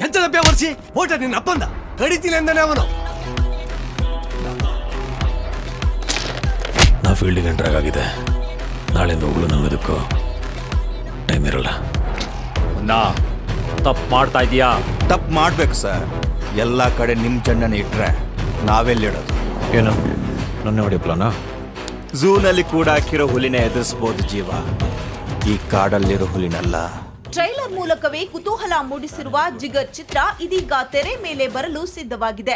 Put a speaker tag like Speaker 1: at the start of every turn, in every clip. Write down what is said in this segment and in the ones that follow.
Speaker 1: ಎಂತದಪ್ಪ ವರ್ಷಿ ಓಟ ನಿನ್ನ ಅಪ್ಪಂದ. ಕಡಿತೀನಿ ಅಂದಾನೆ ಅವನು.
Speaker 2: ನಾ ಫೀಲ್ಡಿಗೆ ಎಂಟ್ರಾಗ್ ಆಗಿದೆ. ನಾಳೆ ಹೋಗ್ಲು ನಗೋದಕ್ಕೂ ಟೈಮ್ ಇರಲ್ಲ.
Speaker 3: ನಾ ತಪ್ಪು ಮಾಡ್ತಾ ಇದೀಯಾ?
Speaker 4: ತಪ್ಪು ಮಾಡ್ಬೇಕು ಸರ್. ಎಲ್ಲ ಕಡೆ ನಿಮ್ಮ ಚೆಂಡನ ಇಟ್ರೆ ನಾವೆಲ್ಲಿಡೋದು
Speaker 2: ಏನು? ನನ್ನ ಹೊಡಿ ಪ್ಲಾನ
Speaker 4: ಝೂನಲ್ಲಿ ಕೂಡ ಹಾಕಿರೋ ಹುಲಿನ ಎದುರಿಸ್ಬೋದು ಜೀವ. ಈ ಕಾಡಲ್ಲಿರೋ ಹುಲಿನಲ್ಲ.
Speaker 5: ಟ್ರೈಲರ್ ಮೂಲಕವೇ ಕುತೂಹಲ ಮೂಡಿಸಿರುವ ಜಿಗರ್ ಚಿತ್ರ ಇದೀಗ ತೆರೆ ಮೇಲೆ ಬರಲು ಸಿದ್ಧವಾಗಿದೆ.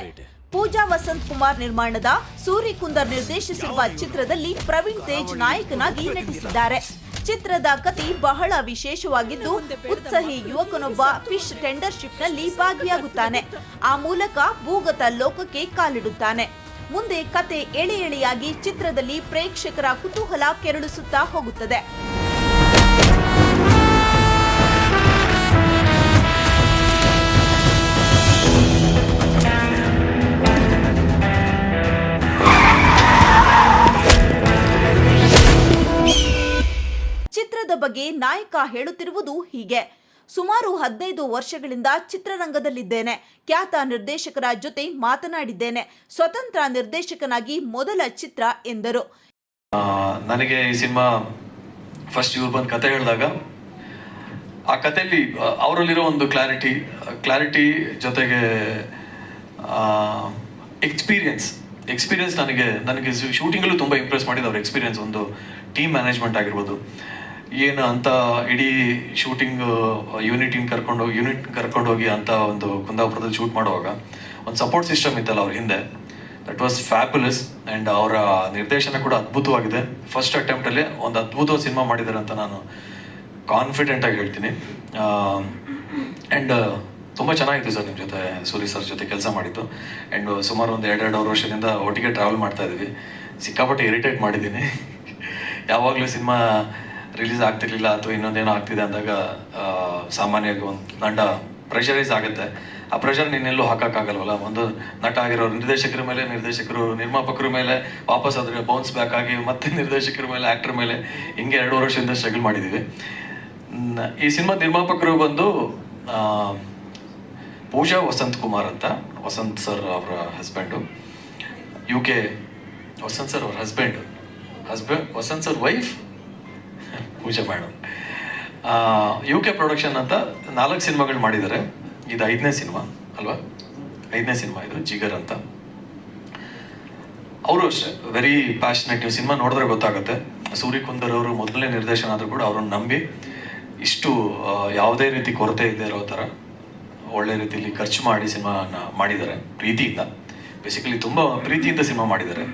Speaker 5: ಪೂಜಾ ವಸಂತ್ ಕುಮಾರ್ ನಿರ್ಮಾಣದ ಸೂರಿ ಕುಂದರ್ ನಿರ್ದೇಶಿಸಿರುವ ಚಿತ್ರದಲ್ಲಿ ಪ್ರವೀಣ್ ತೇಜ್ ನಾಯಕನಾಗಿ ನಟಿಸಿದ್ದಾರೆ. ಚಿತ್ರದ ಕತಿ ಬಹಳ ವಿಶೇಷವಾಗಿದ್ದು, ಉತ್ಸಾಹಿ ಯುವಕನೊಬ್ಬ ಫಿಶ್ ಟೆಂಡರ್ಶಿಪ್ನಲ್ಲಿ ಭಾಗಿಯಾಗುತ್ತಾನೆ. ಆ ಮೂಲಕ ಭೂಗತ ಲೋಕಕ್ಕೆ ಕಾಲಿಡುತ್ತಾನೆ. ಮುಂದೆ ಕತೆ ಎಳೆ ಎಳೆಯಾಗಿ ಚಿತ್ರದಲ್ಲಿ ಪ್ರೇಕ್ಷಕರ ಕುತೂಹಲ ಕೆರಳಿಸುತ್ತಾ ಹೋಗುತ್ತದೆ. ನಾಯಕ ಹೇಳುತ್ತಿರುವುದು ಹೀಗೆ. ಸುಮಾರು ಹದಿನೈದು ವರ್ಷಗಳಿಂದ ಚಿತ್ರರಂಗದಲ್ಲಿದ್ದೇನೆ. ಖ್ಯಾತ ನಿರ್ದೇಶಕರ ಜೊತೆ ಮಾತನಾಡಿದ್ದೇನೆ. ಸ್ವತಂತ್ರ ನಿರ್ದೇಶಕನಾಗಿ ಮೊದಲ ಚಿತ್ರ ಎಂದರು.
Speaker 6: ನನಗೆ ಈ ಸಿನಿಮಾ ಫಸ್ಟ್ ಇವ್ರು ಬಂದು ಕತೆ ಹೇಳಿದಾಗ, ಆ ಕಥೆಯಲ್ಲಿ ಅವರಲ್ಲಿರೋ ಒಂದು ಕ್ಲಾರಿಟಿ ಕ್ಲಾರಿಟಿ ಜೊತೆಗೆ ಎಕ್ಸ್ಪೀರಿಯನ್ಸ್ ಎಕ್ಸ್ಪೀರಿಯನ್ಸ್ ನನಗೆ ನನಗೆ ಶೂಟಿಂಗಲ್ಲೂ ತುಂಬ ಇಂಪ್ರೆಸ್ ಮಾಡಿದ್ದು ಅವ್ರ ಎಕ್ಸ್ಪೀರಿಯನ್ಸ್ ಒಂದು ಟೀಮ್ ಮ್ಯಾನೇಜ್ಮೆಂಟ್ ಆಗಿರ್ಬೋದು. ಏನು ಅಂತ ಇಡೀ ಶೂಟಿಂಗ್ ಯೂನಿಟಿನ ಕರ್ಕೊಂಡು ಯೂನಿಟ್ ಕರ್ಕೊಂಡೋಗಿ ಅಂತ ಒಂದು ಕುಂದಾಪುರದಲ್ಲಿ ಶೂಟ್ ಮಾಡುವಾಗ ಒಂದು ಸಪೋರ್ಟ್ ಸಿಸ್ಟಮ್ ಇತ್ತಲ್ಲ ಅವ್ರ ಹಿಂದೆ. ದಟ್ ವಾಸ್ ಫ್ಯಾಬುಲಸ್ ಆ್ಯಂಡ್ ಅವರ ನಿರ್ದೇಶನ ಕೂಡ ಅದ್ಭುತವಾಗಿದೆ. ಫಸ್ಟ್ ಅಟೆಂಪ್ಟಲ್ಲಿ ಒಂದು ಅದ್ಭುತ ಸಿನಿಮಾ ಮಾಡಿದ್ದಾರೆ ಅಂತ ನಾನು ಕಾನ್ಫಿಡೆಂಟ್ ಆಗಿ ಹೇಳ್ತೀನಿ. ಆ್ಯಂಡ್ ತುಂಬ ಚೆನ್ನಾಗಿತ್ತು ಸರ್ ನಿಮ್ಮ ಜೊತೆ ಸೂರಿ ಸರ್ ಜೊತೆ ಕೆಲಸ ಮಾಡಿದ್ದು. ಆ್ಯಂಡ್ ಸುಮಾರು ಒಂದು ಎರಡೆರಡು ವರ್ಷದಿಂದ ಒಟ್ಟಿಗೆ ಟ್ರಾವೆಲ್ ಮಾಡ್ತಾ ಇದ್ದೀವಿ. ಸಿಕ್ಕಾಪಟ್ಟೆ ಇರಿಟೇಟ್ ಮಾಡಿದ್ದೀನಿ. ಯಾವಾಗಲೂ ಸಿನಿಮಾ ರಿಲೀಸ್ ಆಗ್ತಿರ್ಲಿಲ್ಲ ಅಥವಾ ಇನ್ನೊಂದೇನೋ ಆಗ್ತಿದೆ ಅಂದಾಗ ಸಾಮಾನ್ಯವಾಗಿ ಒಂದು ದಂಡ ಪ್ರೆಷರೈಸ್ ಆಗುತ್ತೆ. ಆ ಪ್ರೆಷರ್ ನೀನೆಲ್ಲೂ ಹಾಕೋಕ್ಕಾಗಲ್ವಲ್ಲ? ಒಂದು ನಟ ಆಗಿರೋ ನಿರ್ದೇಶಕರ ಮೇಲೆ, ನಿರ್ದೇಶಕರು, ನಿರ್ಮಾಪಕರ ಮೇಲೆ ವಾಪಸ್ ಆದರೆ ಬೌನ್ಸ್ ಬ್ಯಾಕ್ ಆಗಿ ಮತ್ತೆ ನಿರ್ದೇಶಕರ ಮೇಲೆ ಆ್ಯಕ್ಟರ್ ಮೇಲೆ ಹಿಂಗೆ ಎರಡು ವರ್ಷದಿಂದ ಸ್ಟ್ರಗಲ್ ಮಾಡಿದ್ದೀವಿ ಈ ಸಿನಿಮಾ ನಿರ್ಮಾಪಕರು ಬಂದು ಪೂಜಾ ವಸಂತ್ ಕುಮಾರ್ ಅಂತ, ವಸಂತ್ ಸರ್ ಅವರ husband U K Vasant sir ಅವ್ರ husband husband Vasant sir wife Pooja madam U K production ಅಂತ ನಾಲ್ಕು ಸಿನಿಮಾಗಳು ಮಾಡಿದ್ದಾರೆ ಇದು ಐದನೇ ಸಿನಿಮಾ, ಅಲ್ವಾ? ಐದನೇ ಸಿನಿಮಾ ಇದು, ಜಿಗರ್ ಅಂತ. ಅವರು ಅಷ್ಟೇ ವೆರಿ ಪ್ಯಾಷನೆಟ್ ನೀವು ಸಿನಿಮಾ ನೋಡಿದ್ರೆ ಗೊತ್ತಾಗುತ್ತೆ. ಸೂರ್ಯ ಕುಂದರ್ ಅವರು ಮೊದಲನೇ ನಿರ್ದೇಶನ ಆದರೂ ಕೂಡ ಅವರನ್ನು ನಂಬಿ ಇಷ್ಟು ಯಾವುದೇ ರೀತಿ ಕೊರತೆ ಇಲ್ಲದೆ ಇರೋ ಥರ ಒಳ್ಳೆ ರೀತಿಯಲ್ಲಿ ಖರ್ಚು ಮಾಡಿ ಸಿನಿಮಾನ ಮಾಡಿದ್ದಾರೆ, ಪ್ರೀತಿಯಿಂದ. ಬೇಸಿಕಲಿ ತುಂಬಾ ಪ್ರೀತಿಯಿಂದ ಸಿನಿಮಾ ಮಾಡಿದ್ದಾರೆ.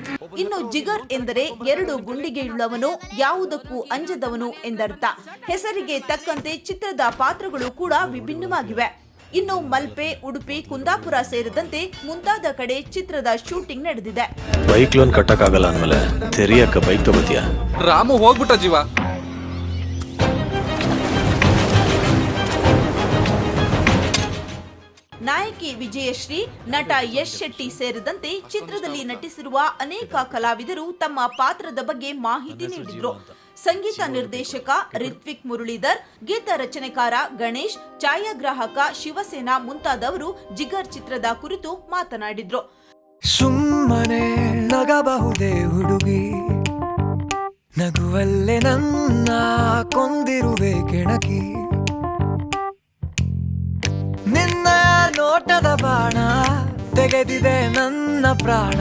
Speaker 5: ಇನ್ನು ಜಿಗರ್ ಎಂದರೆ ಎರಡು ಗುಂಡಿಗೆಯುಳ್ಳವನು ಯಾವುದಕ್ಕೂ ಅಂಜದವನು ಎಂದರ್ಥ. ಹೆಸರಿಗೆ ತಕ್ಕಂತೆ ಚಿತ್ರದ ಪಾತ್ರಗಳು ಕೂಡ ವಿಭಿನ್ನವಾಗಿವೆ. ಇನ್ನು ಮಲ್ಪೆ ಉಡುಪಿ ಕುಂದಾಪುರ ಸೇರಿದಂತೆ ಮುಂತಾದ ಕಡೆ ಚಿತ್ರದ ಶೂಟಿಂಗ್ ನಡೆದಿದೆ.
Speaker 2: ಬೈಕ್ ಲೋನ್ ಕಟ್ಟಕ್ಕಾಗಲ್ಲ ಅಂದ್ಮೇಲೆ ತೆರಿಯಕ್ಕ ಬೈಕ್ ತಗೋತೀಯ?
Speaker 7: ರಾಮು ಹೋಗ್ಬಿಟ್ಟ ಜೀವ.
Speaker 5: ನಾಯಕಿ ವಿಜಯಶ್ರೀ ನಟ ಯಶ್ ಶೆಟ್ಟಿ ಸೇರಿದಂತೆ ಚಿತ್ರದಲ್ಲಿ ನಟಿಸಿರುವ ಅನೇಕ ಕಲಾವಿದರು ತಮ್ಮ ಪಾತ್ರದ ಬಗ್ಗೆ ಮಾಹಿತಿ ನೀಡಿದರು. ಸಂಗೀತ ನಿರ್ದೇಶಕ ರಿತ್ವಿಕ್ ಮುರಳೀಧರ್ ಗೀತ ರಚನೆಕಾರ ಗಣೇಶ್ ಛಾಯಾಗ್ರಾಹಕ ಶಿವಸೇನಾ ಮುಂತಾದವರು ಜಿಗರ್ ಚಿತ್ರದ ಕುರಿತು ಮಾತನಾಡಿದ್ರು.
Speaker 8: ಸುಮ್ಮನೆ ನಗಬಹುದೇ ಹುಡುಗಿ ನಗುವಲ್ಲೇ ನನ್ನ ಕೊಂದಿರುವೆ ಕೆಣಕಿ. ನೋಟದ ಬಾಣ ತೆಗೆದಿದೆ ನನ್ನ ಪ್ರಾಣ.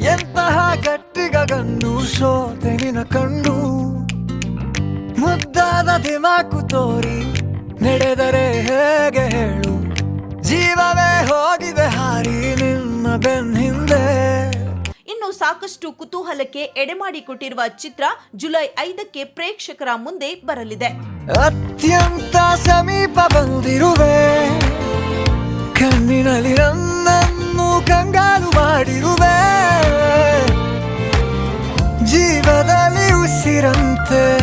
Speaker 8: ಎಂತಹ ಗಟ್ಟಿಗನ್ನು ಸೋತೆ ನಿನ ಕಂಡು ಮುದ್ದಾದ ದಿಮಾಕು ತೋರಿ ನಡೆದರೆ ಹೇಗೆ ಹೇಳು. ಜೀವವೇ ಹೋಗಿದೆ ಹಾರಿ ನಿನ್ನ ಬೆನ್ನಿಂದೆ
Speaker 5: ಇನ್ನು ಸಾಕಷ್ಟು ಕುತೂಹಲಕ್ಕೆ ಎಡೆಮಾಡಿಕೊಟ್ಟಿರುವ ಚಿತ್ರ ಜುಲೈ ಐದಕ್ಕೆ ಪ್ರೇಕ್ಷಕರ ಮುಂದೆ ಬರಲಿದೆ.
Speaker 8: ಅತ್ಯಂತ ಸಮೀಪ ಬಂದಿರುವೆ. something